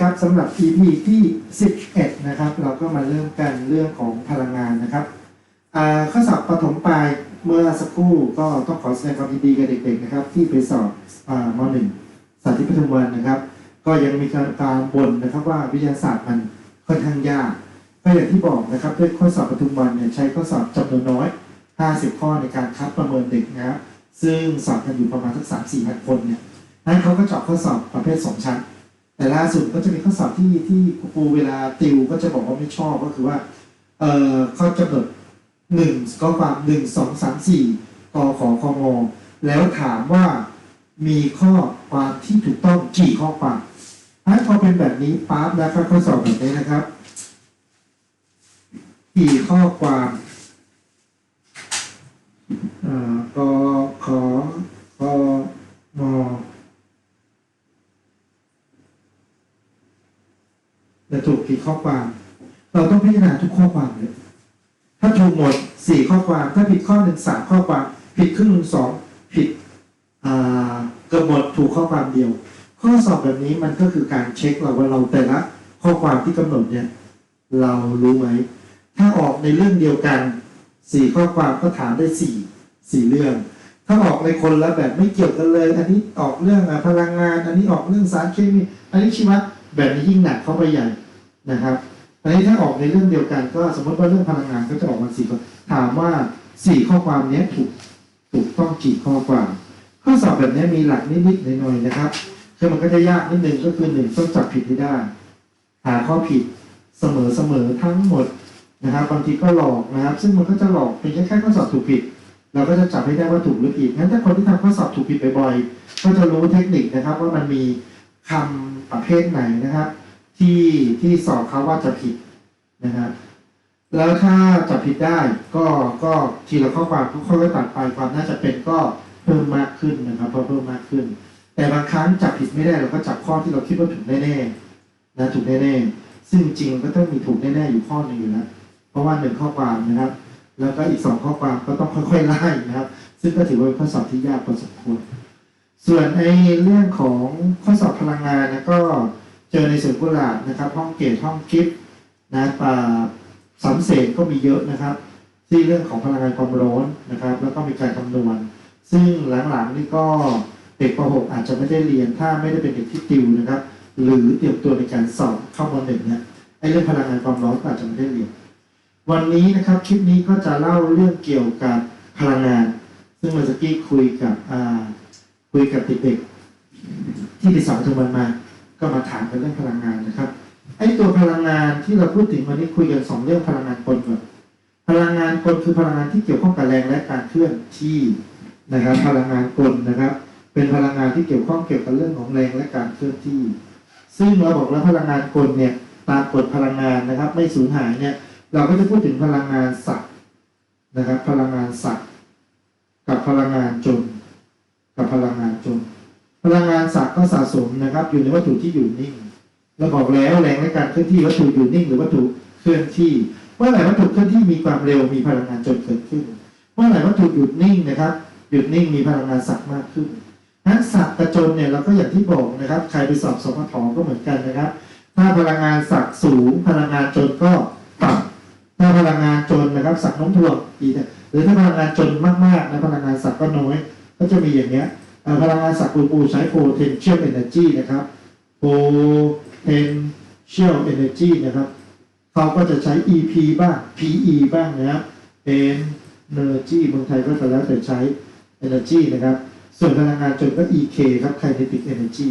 ครับสำหรับ EP ที่ 11 นะครับ เราก็มาเริ่มกันเรื่องของพลังงานนะครับข้อสอบปฐมปลายเมื่อสักครู่ก็ต้องขอแสดงความยินดีกับเด็กๆนะครับ ที่ไปสอบอมหนึ่งสาธิตปฐมวันนะครับ ก็ยังมีการการบ่นนะครับว่าวิทยาศาสตร์มันค่อนข้างยากก็อย่างที่บอกนะครับด้วยข้อสอบปทุมวันเนี่ยใช้ข้อสอบจำนวนน้อย 50 ข้อในการคัดประเมินเด็กนะครับซึ่งสอบกันอยู่ประมาณสักสามสี่พันคนเนี่ยนั้นเขาก็เจาะข้อสอบประเภทสองชั้น แต่ล่าสุดก็จะมีข้อสอบที่ที่ครูเวลาติวก็จะบอกว่าไม่ชอบก็คือว่า เอ่อเขากำหนดหนึ่งข้อความหนึ่งสองสามสี่กขอคงแล้วถามว่ามีข้อความที่ถูกต้องกี่ข้อความถ้าพอเป็นแบบนี้ปั๊บนะครับข้อสอบแบบนี้นะครับกี่ข้อความเอ่อกขอคง จะถูกกี่ข้อความ เราต้องพิจารณาทุกข้อความเลยถ้าถูกหมดสี่ข้อความ ถ้าผิดข้อหนึ่งสามข้อความ ผิดครึ่งหนึ่งสองผิดเกือบหมดถูกข้อความเดียว ข้อสอบแบบนี้มันก็คือการเช็คเราว่าเราแต่ละข้อความที่กำหนดเนี่ยเรารู้ไหม ถ้าออกในเรื่องเดียวกันสี่ข้อความก็ถามได้สี่สี่เรื่อง ถ้าออกในคนละแบบไม่เกี่ยวกันเลย อันนี้ออกเรื่องพลังงาน อันนี้ออกเรื่องสารเคมี อันนี้ชีวะ แบบนี้ยิ่งหนักเข้าไปใหญ่นะครับอันนี้ถ้าออกในเรื่องเดียวกัน ก็สมมติว่าเรื่องพลังงานก็จะออกมาสี่ข้อถามว่าสี่ข้อความนี้ถูกถูกต้องกี่ข้อความ ข้อสอบแบบนี้มีหลักนิดๆหน่อยๆนะครับคือมันก็จะยากนิดนึงก็คือหนึ่งต้องจับผิดให้ได้ หาข้อผิดเสมอๆทั้งหมดนะครับบางทีก็หลอกนะครับ ซึ่งมันก็จะหลอกเป็นแค่แค่ข้อสอบถูกผิด เราก็จะจับให้ได้ว่าถูกหรือผิดงั้นถ้าคนที่ทำข้อสอบถูกผิดบ่อยๆก็จะรู้เทคนิคนะครับว่ามันมี คำประเภทไหนนะครับ ที่ที่สอบเขาว่าจะผิดนะครับแล้วถ้าจับผิดได้ก็ก็ทีละข้อความทุกข้อก็ตัดไปความน่าจะเป็นก็เพิ่มมากขึ้นนะครับเพราะเพิ่มมากขึ้น แต่บางครั้งจับผิดไม่ได้เราก็จับข้อที่เราคิดว่าถูกแน่ๆนะถูกแน่ๆซึ่งจริงก็ต้องมีถูกแน่ๆอยู่ข้อหนึ่งอยู่แล้วเพราะว่าหนึ่งข้อความนะครับ แล้วก็อีกสองข้อความก็ต้องค่อยๆไล่นะครับ ซึ่งก็ถือว่าเป็นข้อสอบที่ยากพอสมควร ส่วนในเรื่องของข้อสอบพลังงานนะก็เจอในสวนกุหลาบนะครับ ห้องเกตห้องกิฟต์นะป่าสำเสนก็มีเยอะนะครับ ที่เรื่องของพลังงานความร้อนนะครับ แล้วก็มีการคำนวณ ซึ่งหลังๆนี่ก็เด็กป .6 อาจจะไม่ได้เรียนถ้าไม่ได้เป็นเด็กที่ติวนะครับ หรือเตรียมตัวในการสอบเข้ามหนึ่งเนี่ยไอ้เรื่องพลังงานความร้อนก็อาจจะไม่ได้เรียน วันนี้นะครับคลิปนี้ก็จะเล่าเรื่องเกี่ยวกับพลังงาน ซึ่งเมื่อสักกี้คุยกับอ่า คุยกับเด็กๆที่ไปสอนทุกวันมา ก็มาถามกันเรื่องพลังงานนะครับไอ้ตัวพลังงานที่เราพูดถึงวันนี้คุยกันสองเรื่องพลังงานกลก่อนพลังงานกลคือพลังงานที่เกี่ยวข้องกับแรงและการเคลื่อนที่นะครับ พลังงานกลนะครับ เป็นพลังงานที่เกี่ยวข้องเกี่ยวกับเรื่องของแรงและการเคลื่อนที่ ซึ่งเราบอกแล้วพลังงานกลเนี่ยตามกฎพลังงานนะครับ ไม่สูญหายเนี่ย เราก็จะพูดถึงพลังงานสัตว์นะครับ พลังงานสัตว์กับพลังงานจน กับพลังงานจนพลังงานสัตว์ก็สะสมนะครับ อยู่ในวัตถุที่อยู่นิ่งเราบอกแล้วแรงในการเคลื่อนที่วัตถุอยู่นิ่ง หรือวัตถุเคลื่อนที่ เมื่อไหร่วัตถุเคลื่อนที่มีความเร็วมีพลังงานจนเกิดขึ้น เมื่อไหร่วัตถุหยุดนิ่งนะครับหยุดนิ่งมีพลังงานสัตว์มากขึ้นนั้นสัตว์กระจนเนี่ยเราก็อย่างที่บอกนะครับ ใครไปสอบสมทก็เหมือนกันนะครับ ถ้าพลังงานสัตว์สูง พลังงานจนก็ต่ำถ้าพลังงานจนนะครับสักน้ำท่วมดีนะหรือถ้าพลังงานจนมากๆนะพลังงานสักก็น้อย ก็จะมีอย่างเงี้ยพลังงานสักปูปูใช้ potential energy นะครับ potential energy นะครับเขาก็จะใช้ EP บ้าง PE บ้างนะครับ energy เมืองไทยก็จะแล้วแต่ใช้ energy นะครับ ส่วนพลังงานจนก็ EK ครับ kinetic energy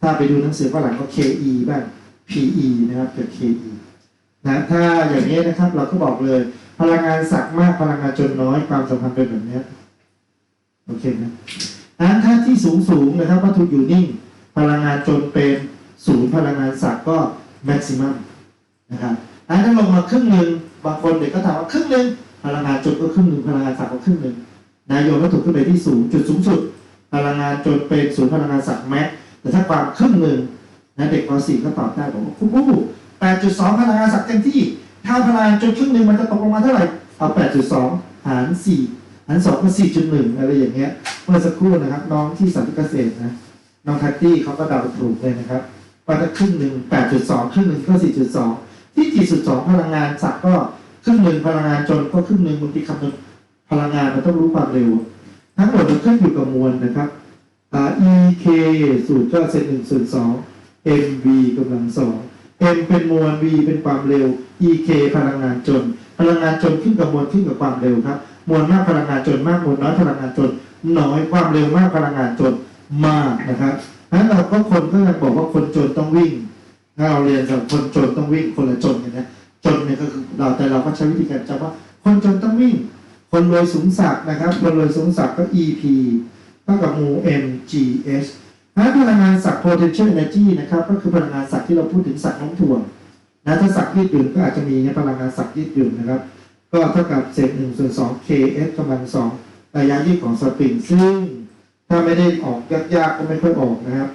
ถ้าไปดูหนังสือฝรั่งก็ KE บ้าง PE นะครับกับ KE นะถ้าอย่างนี้นะครับเราก็บอกเลย พลังงานสักมากพลังงานจนน้อยความสัมพันธ์เป็นแบบนี้ โอเคนะอันถ้าที่สูงสูงนะครับวัตถุอยู่นิ่ง พลังงานจนเป็นศูนย์พลังงานสักก็แม็กซิมัมนะครับอันถ้าลงมาครึ่งหนึ่งบางคนเด็กก็ถามว่าครึ่งหนึ่งพลังงานจนก็ครึ่งหนึ่งพลังงานสักก็ครึ่งหนึ่งนายโยนวัตถุขึ้นไปที่สูงจุดสูงสุด พลังงานจนเป็นศูนย์พลังงานสักแม็กแต่ถ้าความครึ่งหนึ่งนะเด็กป .4 ก็ตอบได้บอกว่าคุณผู้8.2 พลังงานสักเต็มที่ ถ้าพลังงานจนครึ่งหนึ่งมันจะตกลงมาเท่าไหร่เอา 8.2 หาร 4 หาร2ก็4.1อะไรอย่างเงี้ย เมื่อสักครู่นะครับ น้องที่สันติเกษตรนะ น้องแทตตี้เขาก็เดาถูกเลยนะครับก็จะครึ่งหนึ่งแปดจุดสองครึ่งหนึ่งก็สี่จุดสองที่จีจุดสองพลังงานสักก็ครึ่งหนึ่งพลังงานจนก็ครึ่งหนึ่งบางทีคำนวณพลังงานมันต้องรู้ความเร็ว ทั้งหมดมันขึ้นอยู่กับมวลนะครับอ่า e k สูตรก็เซนหนึ่งส่วนสอง m v กำลังสอง m เป็นมวล v เป็นความเร็ว e k พลังงานจน พลังงานจนขึ้นกับมวลขึ้นกับความเร็วครับ มวลมากพลังงานจนมากมวลน้อยพลังงานจนน้อยความเร็วมากพลังงานจนมากนะครับนั้นเราก็คนก็ยังบอกว่าคนจนต้องวิ่งถ้าเราเรียนจากคนจนต้องวิ่งคนละจนกันนะจนเนี่ยก็คือเราแต่เราก็ใช้วิธีการจำว่า คนจนต้องวิ่ง คนรวยสูงสักนะครับ คนรวยสูงสักก็ EP เท่ากับมู mgh นั้นพลังงานสักย์ potential energy นะครับ ก็คือพลังงานสักย์ที่เราพูดถึงสักย์น้มถ่วงนะถ้าสักย์ยืดหยุ่นก็อาจจะมีพลังงานสักย์ยืดหยุ่นนะครับ ก็เท่ากับเศษหนึ่งส่วนสอง ks กำลังสองระยะยืดของสปริงซึ่งถ้าไม่ได้ออกยากๆก็ไม่ค่อยออกนะครับ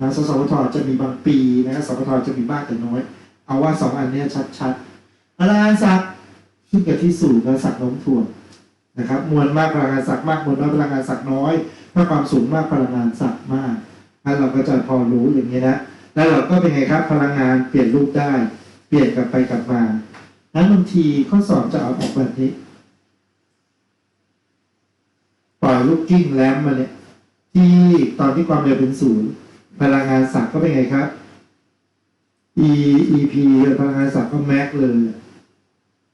นะสสวทจะมีบางปีนะครับสวทจะมีบ้างแต่น้อย เอาว่าสองอันนี้ชัดๆพลังงานสักดิ์ขึ้นกับที่สูงและสักดิ์โน้มถ่วงนะครับมวลมากพลังงานสักดิ์มากมวลน้อยพลังงานสักดิ์น้อยถ้าความสูงมากพลังงานสักดิ์มากนั้นเราก็จะพอรู้อย่างนี้นะแล้วเราก็เป็นไงครับพลังงานเปลี่ยนรูปได้ เปลี่ยนกลับไปกลับมา นั้นบางทีข้อสอบจะเอาออกแบบนี้ปล่อยลูกกิ้งแลมมาเนี่ยที่ตอนที่ความเร็วเป็นศูนย์พลังงานสักก็เป็นไงครับ e ep พลังงานสักก็แม็กเลย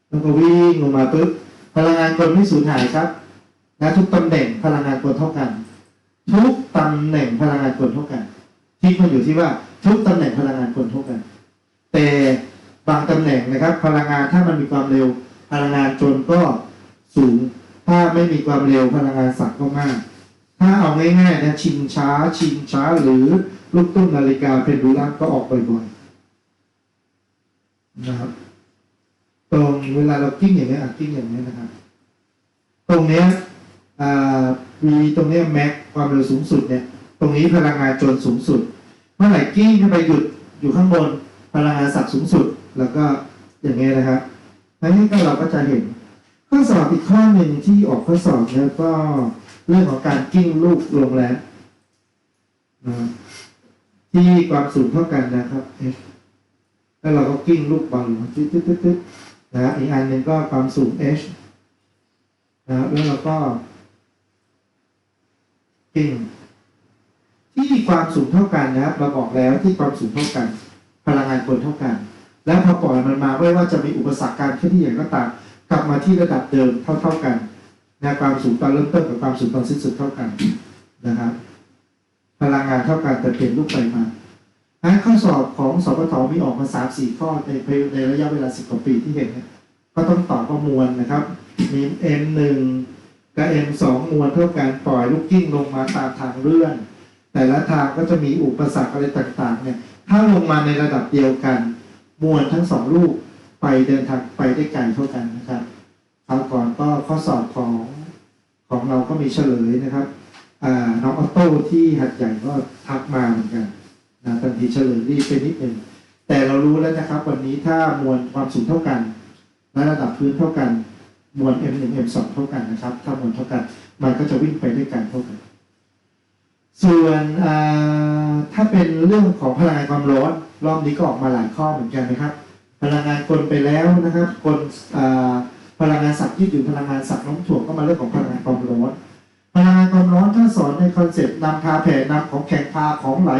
แล้วก็วิ่งลงมาปุ๊บพลังงานกลไม่สูญหายครับนะทุกตำแหน่งพลังงานกลเท่ากัน ทุกตำแหน่งพลังงานกลเท่ากัน ที่มันอยู่ที่ว่าทุกตำแหน่งพลังงานกลเท่ากัน แต่ บางตำแหน่งนะครับ พลังงานถ้ามันมีความเร็วพลังงานจนก็สูง ถ้าไม่มีความเร็วพลังงานสักก็มาก ถ้าเอาง่ายๆนะชิงช้า ชิงช้าหรือลูกตุ้มนาฬิกาเพนดูลัมก็ออกบ่อยๆนะครับ ตรงเวลาเรากิ้งอย่างนี้อะกิ้งอย่างนี้นะครับ ตรงเนี้ยอ่ามีตรงนี้แม็กความเร็วสูงสุดเนี่ย ตรงนี้พลังงานจนสูงสุด เมื่อไหร่กิ้งขึ้นไปหยุดอยู่ข้างบนพลังงานสักสูงสุด แล้วก็อย่างนี้ยนะครับอันนี้ก็เราก็จะเห็น ข้อสอบอีกข้อหนึ่งที่ออกข้อสอบเนี่ยก็เรื่องของการกิ้งลูกลงแล้วนะครับที่ความสูงเท่ากันนะครับแล้วเราก็กิ้งลูกบอลตึ๊ดตึ๊ดตึ๊ดนะฮะอีกอันหนึ่งก็ความสูง h นะแล้วเราก็กิ้งที่ความสูงเท่ากันนะครับเราบอกแล้วที่ความสูงเท่ากัน พลังงานคนเท่ากัน แล้วพอปล่อยมันมาไม่ว่าจะมีอุปสรรคการเคลื่อนที่อย่างก็ตามกลับมาที่ระดับเดิมเท่า ๆกันนะความสูงตอนเริ่มต้นกับความสูงตอนสิ้นสุดเท่ากันนะครับ พลังงานเท่ากันแต่เปลี่ยนรูปไปมาอันข้อสอบของสปทมีออกมาสามสี่ข้อในในระยะเวลาสิบกว่าปีที่เห็นเนี่ยก็ต้องตอบข้อมวลนะครับ มี M หนึ่งกับ M สองมวลเท่ากันปล่อยลูกกิ้งลงมาตามทางเลื่อน แต่ละทางก็จะมีอุปสรรคอะไรต่างๆเนี่ยถ้าลงมาในระดับเดียวกัน มวลทั้งสองลูกไปเดินทางไปได้ไกลเท่ากันนะครับคราวก่อนก็ข้อสอบของของเราก็มีเฉลยนะครับน้องออโต้ที่หัดใหญ่ก็ทักมาเหมือนกันนะทันทีเฉลยรีบไปนิดหนึ่งแต่เรารู้แล้วนะครับ วันนี้ถ้ามวลความสูงเท่ากันและระดับพื้นเท่ากันมวล M1 M2 เท่ากันนะครับ ถ้ามวลเท่ากัน มันก็จะวิ่งไปด้วยกันเท่ากัน ส่วนถ้าเป็นเรื่องของพลังงานความร้อนรอบนี้ก็ออกมาหลายข้อเหมือนกันนะครับ พลังงานกลไปแล้วนะครับกลพลังงานสับยืดหยุ่นพลังงานสับโน้มถ่วงก็มาเรื่องของพลังงานความร้อนพลังงานความร้อนถ้าสอนในคอนเซ็ปต์นำพาแผ่นำของแข็งพาของไหล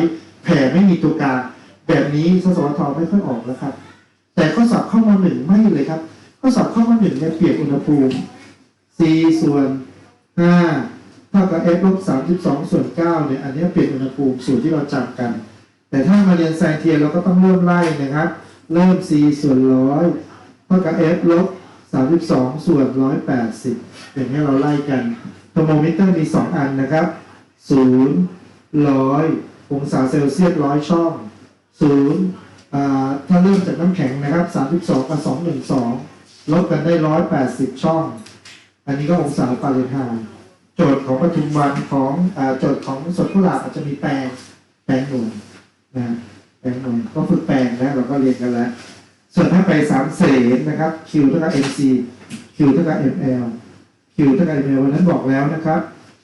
แผ่ไม่มีตัวกลางแบบนี้สสวทไม่ค่อยออกแล้วครับ แต่ข้อสอบข้ามาหนึ่งไม่เลยครับ ข้อสอบข้ามาหนึ่งเนี่ยเปรียบอุณหภูมิ c ส่วนห้า ท่ากับ f ลบ32 ส่วน 9 เนี่ย อันนี้เปลี่ยนอุณหภูมิสูตรที่เราจำกัน แต่ถ้ามาเรียนไซน์เทียนเราก็ต้องเริ่มไล่นะครับ เริ่ม c ส่วนร้อยเท่ากับ f ลบ32 ส่วน 180 อย่างนี้เราไล่กันโทรโมมิเตอร์มี 2 อันนะครับ0 100 องศาเซลเซียส100ช่อง0อ่าถ้าเริ่มจากน้ำแข็งนะครับ 32 กับ 212 ลบกันได้ 180 ช่อง อันนี้ก็องศาฟาเรนไฮต์ โจทย์ของปทุมวันของอโจทย์ของสวนกุหลาบอาจจะมีแปลงแปลงหน่วยนะแปลงหน่วยก็ฝึกแปลงนะเราก็เรียนกันแล้ว ส่วนถ้าไปสามเสนนะครับ Q เท่ากับ MC Q เท่ากับ ML Q เท่ากับ ML วันนั้นบอกแล้วนะครับ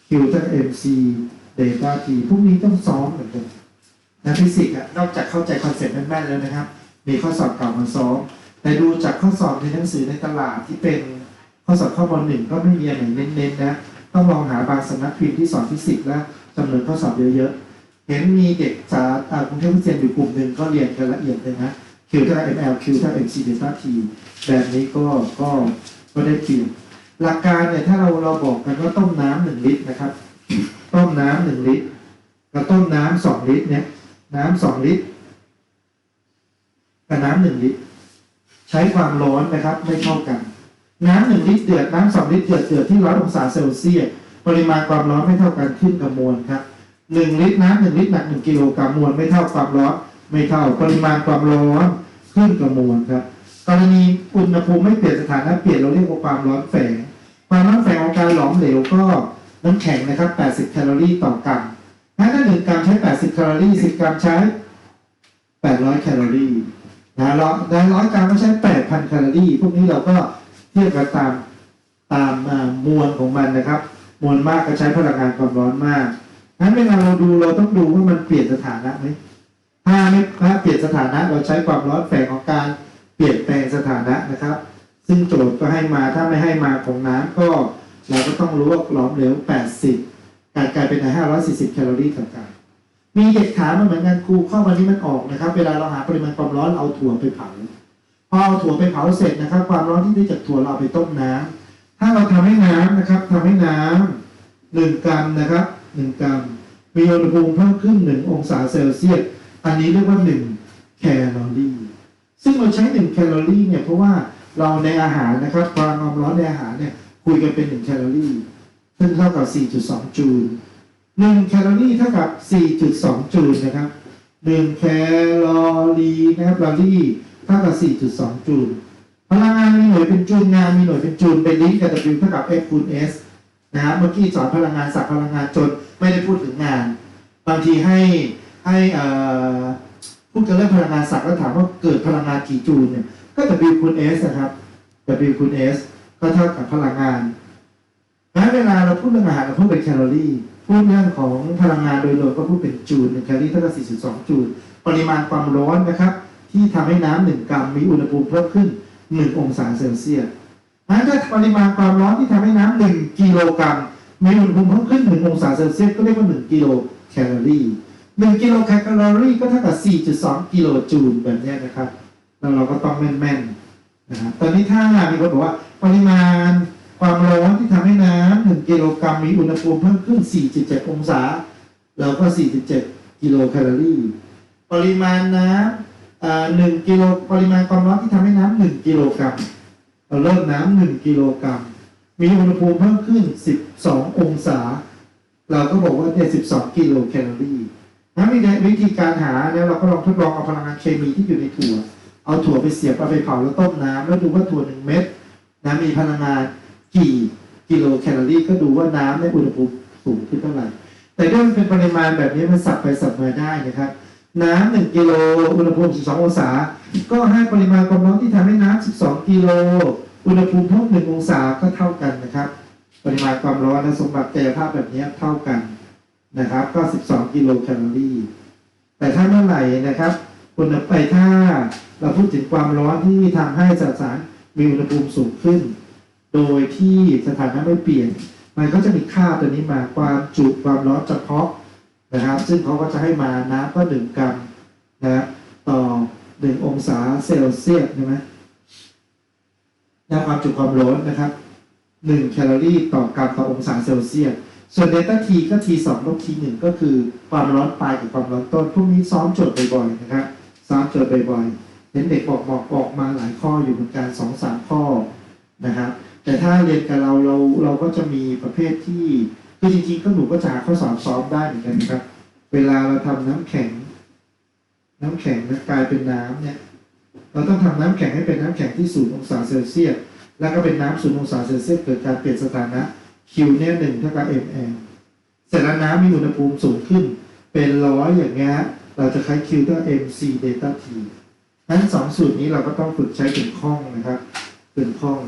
Q เท่ากับ MC Delta T พวกนี้ต้องซ้อมเหมือนกันนะฟิสิกส์อะนอกจากเข้าใจคอนเซ็ปต์แม่นๆแล้วนะครับ มีข้อสอบเก่ามาซ้อม แต่ดูจากข้อสอบในหนังสือในตลาดที่เป็นข้อสอบข้อมหนึ่งก็ไม่มีอะไรเน้นๆนะ ต้องลองหาบางสำนักพิมพ์ที่สอนฟิสิกส์และจำนวนข้อสอบเยอะๆ เห็นมีเด็กจากอ่ากรุงเทพวิทยาอยู่กลุ่มหนึ่งก็เรียนกันละเอียดเลยนะ Q เท่ากับ ML Q เท่ากับ MC delta T แบบนี้ก็ก็ก็ได้เปรียบหลักการเนี่ยถ้าเราเราบอกกันว่าต้มน้ำหนึ่งลิตรนะครับ ต้มน้ำหนึ่งลิตรกับต้มน้ำสองลิตรเนี่ย น้ำสองลิตรกับน้ำหนึ่งลิตร ใช้ความร้อนนะครับไม่เท่ากัน น้ำหนึ่งลิตรเดือดน้ำสองลิตรเดือดเดือดที่ร้อยองศาเซลเซียสปริมาณความร้อนไม่เท่ากันขึ้นกับมวลครับหนึ่งลิตรน้ำหนึ่งลิตรหนักหนึ่งกิโลกรัมมวลไม่เท่าความร้อนไม่เท่าปริมาณความร้อนขึ้นกับมวลครับกรณีอุณหภูมิไม่เปลี่ยนสถานะเปลี่ยนเราเรียกว่าความร้อนแฝงความร้อนแฝงของการหลอมเหลวก็น้ำแข็งนะครับ 80 แคลอรี่ต่อกรัมถ้าหนึ่งกรัมใช้ 80 แคลอรี่ 10 กรัมใช้ 800 แคลอรี่นะร้อยร้อยกรัมก็ใช้ 8,000 แคลอรี่ พวกนี้เราก็ เทียบกันตามตามอ่ามวลของมันนะครับ มวลมากก็ใช้พลังงานความร้อนมากงั้นเวลาเราดูเราต้องดูว่ามันเปลี่ยนสถานะไหมถ้าไม่ถ้าเปลี่ยนสถานะเราใช้ความร้อนแฝงของการเปลี่ยนแปลงสถานะนะครับ ซึ่งโจทย์ก็ให้มาถ้าไม่ให้มาของน้ำก็เราก็ต้องรู้ว่าหลอมเหลว 80กลายกลายเป็น 540 แคลอรี่ต่อการมีเด็กถามมาเหมือนกันครูข้อวันนี้มันออกนะครับ เวลาเราหาปริมาณความร้อนเราเอาถั่วไปเผา พอเอาถั่วไปเผาเสร็จนะครับ ความร้อนที่ได้จากถั่วเราเอาไปต้มน้ำถ้าเราทำให้น้ำนะครับทำให้น้ำหนึ่งกรัมนะครับหนึ่งกรัมมีอุณหภูมิเพิ่มขึ้นหนึ่งองศาเซลเซียสอันนี้เรียกว่าหนึ่งแคลอรี่ซึ่งเราใช้หนึ่งแคลอรี่เนี่ยเพราะว่าเราในอาหารนะครับความร้อนในอาหารเนี่ยคุยกันเป็นหนึ่งแคลอรี่ซึ่งเท่ากับ 4.2 จูลหนึ่งแคลอรี่เท่ากับ 4.2 จูลนะครับหนึ่งแคลอรี่นะครับแคลอรี่ ท่ากับ 4.2 จูล พลังงานมีหน่วยเป็นจูลงานมีหน่วยเป็นจูลเป็นลิงก์กับ W เท่ากับ F คูณ S นะครับเมื่อกี้สอนพลังงานสับพลังงานจนไม่ได้พูดถึงงาน บางทีให้ให้พูดกันเรื่องพลังงานสักแล้วถามว่าเกิดพลังงานกี่จูลเนี่ยก็ W คูณ S นะครับ W คูณ S ก็เท่ากับพลังงานงั้นเวลาเราพูดเรื่องอาหารเราพูดเป็นแคลอรี่พูดเรื่องของพลังงานโดยรวมก็พูดเป็นจูลหนึ่งแคลอรี่เท่ากับ 4.2 จูล ปริมาณความร้อนนะครับ ที่ทำให้น้ำหนึ่งกรัมมีอุณหภูมิเพิ่มขึ้น1องศาเซลเซียสงั้นถ้าปริมาณความร้อนที่ทำให้น้ำหนึ่งกิโลกรัมมีอุณหภูมิเพิ่มขึ้น1องศาเซลเซียสก็เรียกว่า1กิโลแคลอรี่1กิโลแคลอรี่ก็เท่ากับ4.2กิโลจูลแบบนี้นะครับแล้วเราก็ต้องแม่นๆนะครับตอนนี้ถ้ามีคนบอกว่าปริมาณความร้อนที่ทำให้น้ำ1กิโลกรัมมีอุณหภูมิเพิ่มขึ้น 4.7 องศา เราก็ 4.7 กิโลแคลอรี่ ปริมาณน้ำ อ่า1กิโลปริมาณความร้อนที่ทำให้น้ำ1กิโลกรัมเราเริ่มน้ำ1กิโลกรัมมีอุณหภูมิเพิ่มขึ้น12องศา เราก็บอกว่าเนี่ย12กิโลแคลอรี่นะมีวิธีการหาเนี่ยเราก็ลองทดลองเอาพลังงานเคมีที่อยู่ในถั่ว เอาถั่วไปเสียบเอาไปเผาแล้วต้มน้ำแล้วดูว่าถั่วหนึ่งเม็ดนะมีพลังงานกี่กิโลแคลอรี่ก็ดูว่าน้ำในอุณหภูมิสูงขึ้นเท่าไหร่แต่ถ้ามันเป็นปริมาณแบบนี้มันสับไปสับมาได้นะครับ น้ำหนึ่งกิโลอุณหภูมิ12 องศา ก็ให้ปริมาณความร้อนที่ทำให้น้ำ12 กิโลอุณหภูมิเพิ่ม1องศาก็เท่ากันนะครับ ปริมาณความร้อนและสมบัติกายภาพแบบนี้เท่ากันนะครับ ก็ 12 กิโลแคลอรี่ แต่ถ้าเมื่อไหร่นะครับอุณหไปถ้าเราพูดถึงความร้อนที่ทำให้สสารมีอุณหภูมิสูงขึ้น โดยที่สถานะไม่เปลี่ยน มันก็จะมีค่าตัวนี้มาความจุความร้อนเฉพาะ นะครับ ซึ่งเขาก็จะให้มาน้ำก็หนึ่งกรัมนะครับต่อหนึ่งองศาเซลเซียสใช่ไหมนะความจุความร้อนนะครับหนึ่งแคลอรี่ต่อกรัมต่อองศาเซลเซียสส่วนเดต้าทีก็ทีสองลบทีหนึ่งก็คือความร้อนปลายกับความร้อนต้นพวกนี้ซ้อมโจทย์บ่อยๆนะครับซ้อมโจทย์บ่อยๆเห็นเด็กบอกบอกออกมาหลายข้ออยู่เหมือนกันสองสามข้อนะครับแต่ถ้าเรียนกับเราเราเราก็จะมีประเภทที่ คือจริงๆก็หนูก็จะหาข้อสอบซ้อมได้เหมือนกันนะครับ เวลาเราทำน้ำแข็ง น้ำแข็งนะกลายเป็นน้ำเนี่ย เราต้องทำน้ำแข็งให้เป็นน้ำแข็งที่ศูนย์องศาเซลเซียสแล้วก็เป็นน้ำศูนย์องศาเซลเซียสเกิดการเปลี่ยนสถานะ Q เนี่ยหนึ่งเท่ากับ ml เสร็จแล้วน้ำมีอุณหภูมิสูงขึ้น เป็นร้อยอย่างเงี้ยเราจะใช้ Q เท่า mc delta t นั้นสองสูตรนี้เราก็ต้องฝึกใช้ถึงข้องนะครับถึงข้อง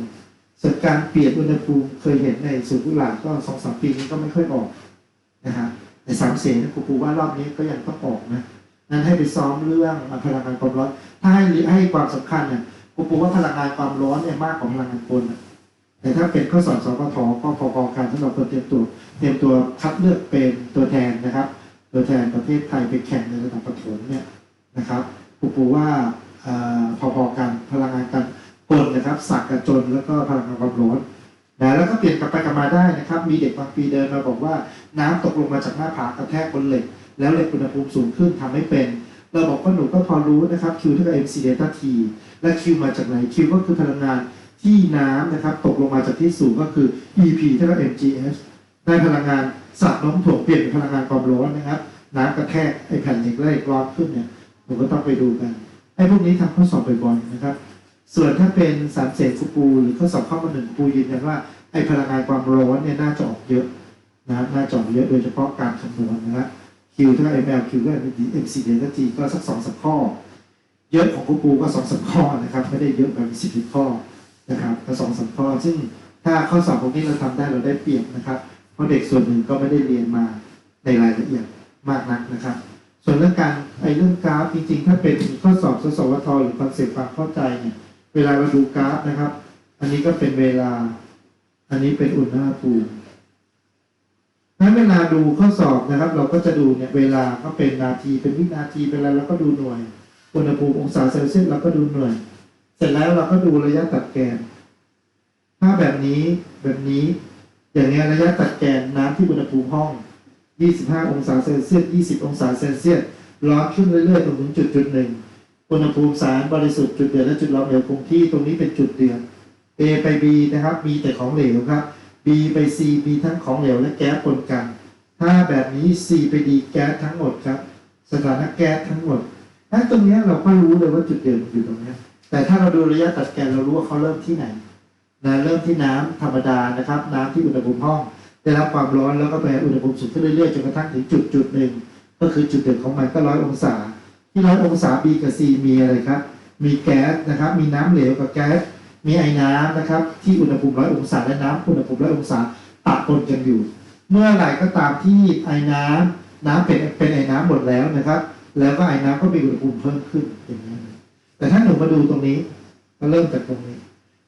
ส่วนการเปลี่ยนอุณหภูมิเคยเห็นในสูตรกุหลาบก็สองสามปีนี้ก็ไม่ค่อยออกนะฮะแต่สามเสียงครูปูว่ารอบนี้ก็ยังต้องออกนะนั้นให้ไปซ้อมเรื่องพลังงานความร้อน ถ้าให้ให้ความสำคัญเนี่ยครูปูว่าพลังงานความร้อนเนี่ยมากกว่าพลังงานกลนแต่ถ้าเป็นข้อสอบสปทก็พอๆกันสำหรับคนเตรียมตัวเตรียมตัวคัดเลือกเป็นตัวแทนนะครับ ตัวแทนประเทศไทยไปแข่งในระดับประถมเนี่ยนะครับครูปูว่าเอ่อพอๆกันพลังงานกา รกลนะครับ สักกระจนแล้วก็พลังงานความร้อนนะแล้วก็เปลี่ยนกลับไปกลับมาได้นะครับ มีเด็กบางปีเดินมาบอกว่าน้ำตกลงมาจากหน้าผากระแทกบนเหล็ก แล้วเหล็กอุณหภูมิสูงขึ้นทำให้เป็น เราบอกว่าหนูก็พอรู้นะครับ Q เท่ากับ mc delta t และ Q มาจากไหน Q ก็คือพลังงานที่น้ำนะครับ ตกลงมาจากที่สูงก็คือ EP เท่ากับ mgs ได้พลังงานสับโน้มถ่วงเปลี่ยนเป็นพลังงานความร้อนนะครับ น้ำกระแทกไอแผ่นเหล็กแล้วเหล็กร้อนขึ้นเนี่ยผมก็ต้องไปดูกันไอพวกนี้ทำข้อสอบบ่อยๆนะครับ ส่วนถ้าเป็นสามเศษคูปูหรือข้อสอบข้อมาหนึ่งปูยืนยันว่าไอ้พลังงานความร้อนเนี่ยน่าจะออกเยอะนะน่าจะออกเยอะโดยเฉพาะการคำนวณนะครับ Q เท่า ML Q เท่ากับ MC delta T ก็สักสองสามข้อ เยอะของคูปูก็สองสามข้อนะครับไม่ได้เยอะแบบสิบข้อนะครับก็สองสามข้อ ซึ่งถ้าข้อสอบพวกนี้เราทำได้เราได้เปรียบนะครับ เพราะเด็กส่วนหนึ่งก็ไม่ได้เรียนมาในรายละเอียดมากนักนะครับ ส่วนเรื่องการไอ้เรื่องกราฟจริงๆ ถ้าเป็นข้อสอบสสวทหรือคอนเซ็ปต์ความเข้าใจเนี่ย เวลาเราดูกราฟนะครับ อันนี้ก็เป็นเวลา อันนี้เป็นอุณหภูมินั้นเวลาดูข้อสอบนะครับ เราก็จะดูเนี่ยเวลาก็เป็นนาทีเป็นวินาทีเป็นอะไรแล้วก็ดูหน่วยอุณหภูมิองศาเซลเซียสเราก็ดูหน่วย เสร็จแล้วเราก็ดูระยะตัดแกน ถ้าแบบนี้แบบนี้ อย่างเงี้ยระยะตัดแกนน้ำที่อุณหภูมิห้อง 25 องศาเซลเซียส 20 องศาเซลเซียสร้อนขึ้นเรื่อยๆตรงถึงจุดจุดหนึ่ง อุณหภูมิสารบริสุทธิ์จุดเดือดและจุดร้อนเหลวคงที่ตรงนี้เป็นจุดเดือด A ไป B นะครับมีแต่ของเหลวครับ B ไป C มีทั้งของเหลวและแก๊สปนกัน ถ้าแบบนี้ C ไป D แก๊สทั้งหมดครับ สถานะแก๊สทั้งหมดถ้าตรงนี้เราก็รู้เลยว่าจุดเดือดอยู่ตรงนี้แต่ถ้าเราดูระยะตัดแกนเรารู้ว่าเขาเริ่มที่ไหนนะเริ่มที่น้ำธรรมดานะครับ น้ำที่อุณหภูมิห้อง ได้รับความร้อนแล้วก็ไปอุณหภูมิสูงขึ้นเรื่อยๆจนกระทั่งถึงจุดจุดหนึ่งก็คือจุดเด่นของมันก็ร้อยองศา ที่ร้อยองศา B กับ C มีอะไรครับ มีแก๊สนะครับ มีน้ำเหลวกับแก๊ส มีไอ้น้ำนะครับ ที่อุณหภูมิร้อยองศาและน้ำอุณหภูมิร้อยองศาปะปนกันอยู่ เมื่อไหร่ก็ตามที่ไอ้น้ำน้ำเป็นเป็นไอ้น้ำหมดแล้วนะครับ แล้วก็ไอ้น้ำก็มีอุณหภูมิเพิ่มขึ้นอย่างนี้แต่ถ้าหนูมาดูตรงนี้ก็เริ่มจากตรงนี้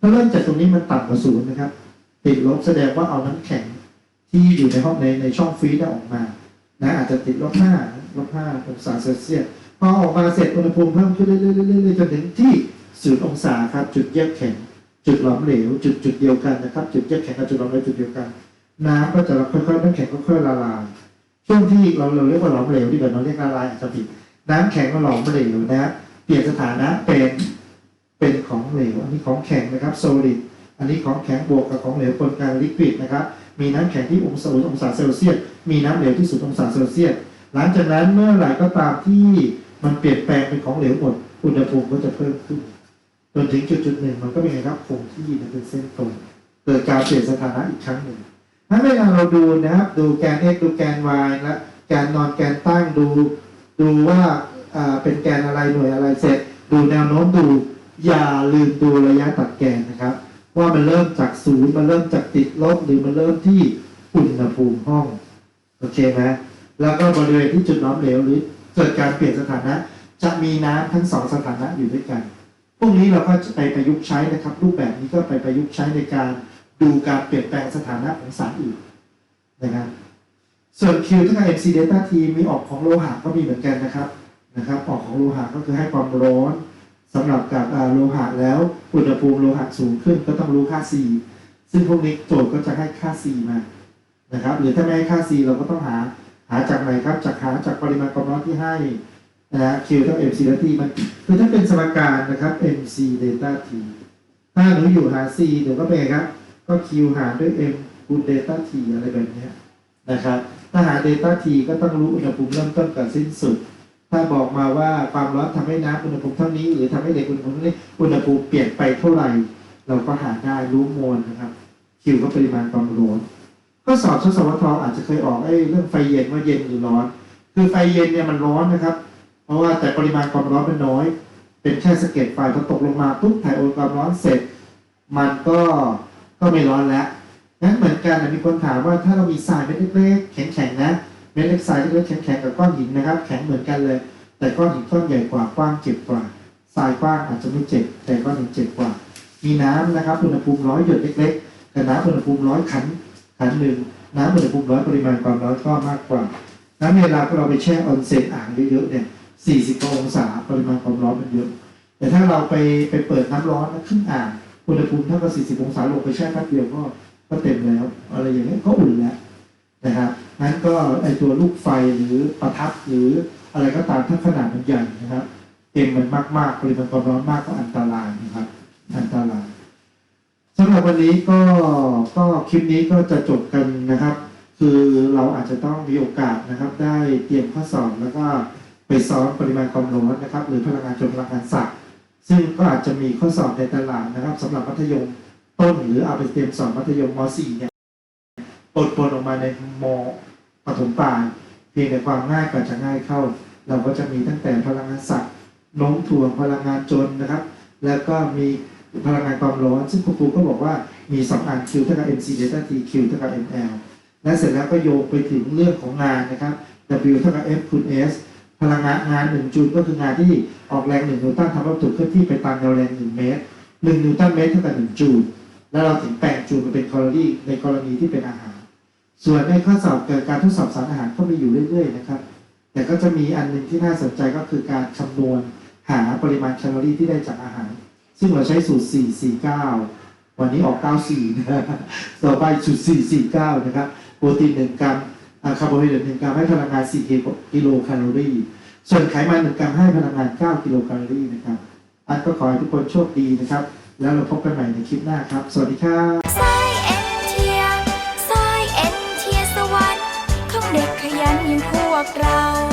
ถ้าเริ่มจากตรงนี้มันต่ำกว่าศูนย์นะครับ ติดลบแสดงว่าเอาน้ำแข็งที่อยู่ในห้องในในช่องฟรีซได้ออกมานะอาจจะติดลบห้าลบห้าองศาเซลเซียส อออกมาเสร็จอุณหภูมิเพิ่มขึ้นเรื่อยๆเรื่อยๆจนถึงที่ศูนย์องศาครับ จุดเยือกแข็ง จุดหลอมเหลว จุดจุดเดียวกันนะครับ จุดเยือกแข็งกับจุดหลอมเหลวจุดเดียวกัน น้ำก็จะค่อยๆน้ำแข็งค่อยๆละลายช่วงที่เราเราเรียกว่าหลอมเหลวที่แบบเราเรียกละลายอาจจะผิดน้ำแข็งกับหลอมเหลวนะ เปลี่ยนสถานะเป็นเป็นของเหลวอันนี้ของแข็งนะครับ solid อันนี้ของแข็งบวกกับของเหลวปนกันลิควิดนะครับมีน้ำแข็งที่องศาองศาเซลเซียสมีน้ำเหลวที่ศูนย์องศาเซลเซียสหลังจากนั้นเมื่อไหร่ก็ตามที่ มันเปลี่ยนแปลงเป็นของเหลวหมด อุณหภูมิก็จะเพิ่มขึ้น จนถึงจุดจุดหนึ่งมันก็เป็นไงครับคงที่นเป็นเส้นตรง เกิดการเปลี่ยนสถานะอีกครั้งหนึ่งถ้าเวลาเราดูนะครับ ดูแกน x ดูแกน y และแกนนอนแกนตั้งดู ดูว่าอ่าเป็นแกนอะไรหน่วยอะไรเสร็จ ดูแนวโน้มดูอย่าลืมดูระยะตัดแกนนะครับ ว่ามันเริ่มจากศูนย์มันเริ่มจากติดลบหรือมันเริ่มที่อุณหภูมิห้องโอเคไหมแล้วก็บริเวณที่จุดล้อมเหลวหรือ เกิดการเปลี่ยนสถานะ จะมีน้ำทั้งสองสถานะอยู่ด้วยกัน พวกนี้เราก็จะไปประยุกต์ใช้นะครับ รูปแบบนี้ก็ไปประยุกต์ใช้ในการดูการเปลี่ยนแปลงสถานะของสารอื่นนะครับส่วน Q เท่ากับ MC delta T มีออกของโลหะก็มีเหมือนกันนะครับนะครับ ออกของโลหะก็คือให้ความร้อนสำหรับกับโลหะแล้วอุณหภูมิโลหะสูงขึ้นก็ต้องรู้ค่า C ซึ่งพวกนี้โจทย์ก็จะให้ค่า C มานะครับหรือถ้าไม่ให้ค่า C เราก็ต้องหา หาจากไหนครับจากหาจากปริมาณความร้อนที่ให้นะฮะ Q เท่า MC delta T มันคือถ้าเป็นสมการนะครับ MC delta T ถ้าหนูอยู่หา C เดี๋ยวก็เป็นไงครับ ก็ Q หารด้วย M คูณ delta T อะไรแบบนี้นะครับ ถ้าหา delta T ก็ต้องรู้อุณหภูมิเริ่มต้นกับสิ้นสุด ถ้าบอกมาว่าความร้อนทำให้น้ำอุณหภูมิเท่านี้ หรือทำให้เหล็กอุณหภูมิเท่านี้อุณหภูมิเปลี่ยนไปเท่าไหร่ เราก็หาได้รู้มวลนะครับ Q ก็ปริมาณความร้อน ข้อสอบชสวทอาจจะเคยออกไอ้เรื่องไฟเย็นว่าเย็นหรือร้อน คือไฟเย็นเนี่ยมันร้อนนะครับ เพราะว่าแต่ปริมาณความร้อนมันน้อย เป็นแค่สะเก็ดไฟพอตกลงมาปุ๊บถ่ายโอนความร้อนเสร็จ มันก็ก็ไม่ร้อนแล้วงั้นเหมือนกันมีคนถามว่าถ้าเรามีทรายเม็ดเล็กๆแข็งๆนะเม็ดเล็กทรายเล็กๆแข็งๆกับก้อนหินนะครับ แข็งเหมือนกันเลย แต่ก้อนหินก้อนใหญ่กว่ากว้างเจ็บกว่าทรายกว้างอาจจะไม่เจ็บแต่ก้อนหินเจ็บกว่า มีน้ำนะครับอุณหภูมิร้อยหยดเล็กๆกับน้ำอุณหภูมิร้อยขัน ขันหนึ่งน้ำอุณหภูมิร้อยปริมาณความร้อนก็มากกว่า น้ำเวลาเราไปแช่ออนเซ็นอ่างเยอะๆเนี่ย40องศาปริมาณความร้อนมันเยอะ แต่ถ้าเราไปไปเปิดน้ำร้อนแล้วครึ่งอ่างอุณหภูมิเท่ากับ40องศาลงไปแช่แป๊บเดียวก็ก็เต็มแล้ว อะไรอย่างนี้ยก็อุ่นแล้วนะครับนั้นก็ไอตัวลูกไฟหรือประทัดหรืออะไรก็ตามถ้าขนาดมันใหญ่นะครับเต็มมันมากๆปริมาณความร้อนมากก็อันตรายนะครับ อันตราย รับวันนี้ก็ก็คลิปนี้ก็จะจบกันนะครับ คือเราอาจจะต้องมีโอกาสนะครับ ได้เตรียมข้อสอบแล้วก็ไปซ้อมปริมาณความร้อนนะครับ หรือพลังงานจนพลังงานสัตว์ซึ่งก็อาจจะมีข้อสอบในตลาดนะครับสำหรับมัธยมต้นหรือเอาไปเตรียมสอบมัธยมม .4 เนี่ยปนปนออกมาในมปฐมปลายเพียงแต่ความง่ายก็จะง่ายเข้า เราก็จะมีตั้งแต่พลังงานสัตว์น้มถ่วงพลังงานจนนะครับ แล้วก็มี พลังงานความร้อน ซึ่งครูครูก็บอกว่ามีสองอัน Q เท่ากับ mc delta t Q เท่ากับ ml และเสร็จแล้วก็โยงไปถึงเรื่องของงานนะครับ W เท่ากับ F คูณ S พลังงานงานหนึ่งจูลก็คืองานที่ออกแรงหนึ่งนิวตันทำวัตถุเคลื่อนที่ไปตามแนวแรงหนึ่งเมตรหนึ่งนิวตันเมตรเท่ากับหนึ่งจูลแล้วเราถึงแปลงจูลมาเป็นแคลอรี่ในกรณีที่เป็นอาหาร ส่วนในข้อสอบเกิดการทดสอบสารอาหารก็มีอยู่เรื่อยๆนะครับ แต่ก็จะมีอันหนึ่งที่น่าสนใจก็คือการคำนวณหาปริมาณแคลอรี่ที่ได้จากอาหาร ซึ่งเราใช้สูตร 449 วันนี้ออก 94 นะต่อไปสูตร 449 นะครับ โปรตีน 1 กรัมคาร์โบไฮเดรต1กรัมให้พลังงาน 4 กิโลแคลอรี่ ส่วนไขมัน 1 กรัมให้พลังงาน 9 กิโลแคลอรี่นะครับ อันก็ขอให้ทุกคนโชคดีนะครับ แล้วเราพบกันใหม่ในคลิปหน้าครับ สวัสดีครับสายเอ็นเทียสายเอ็นเทียสวรรค์ของเด็กขยันอย่างพวกเรา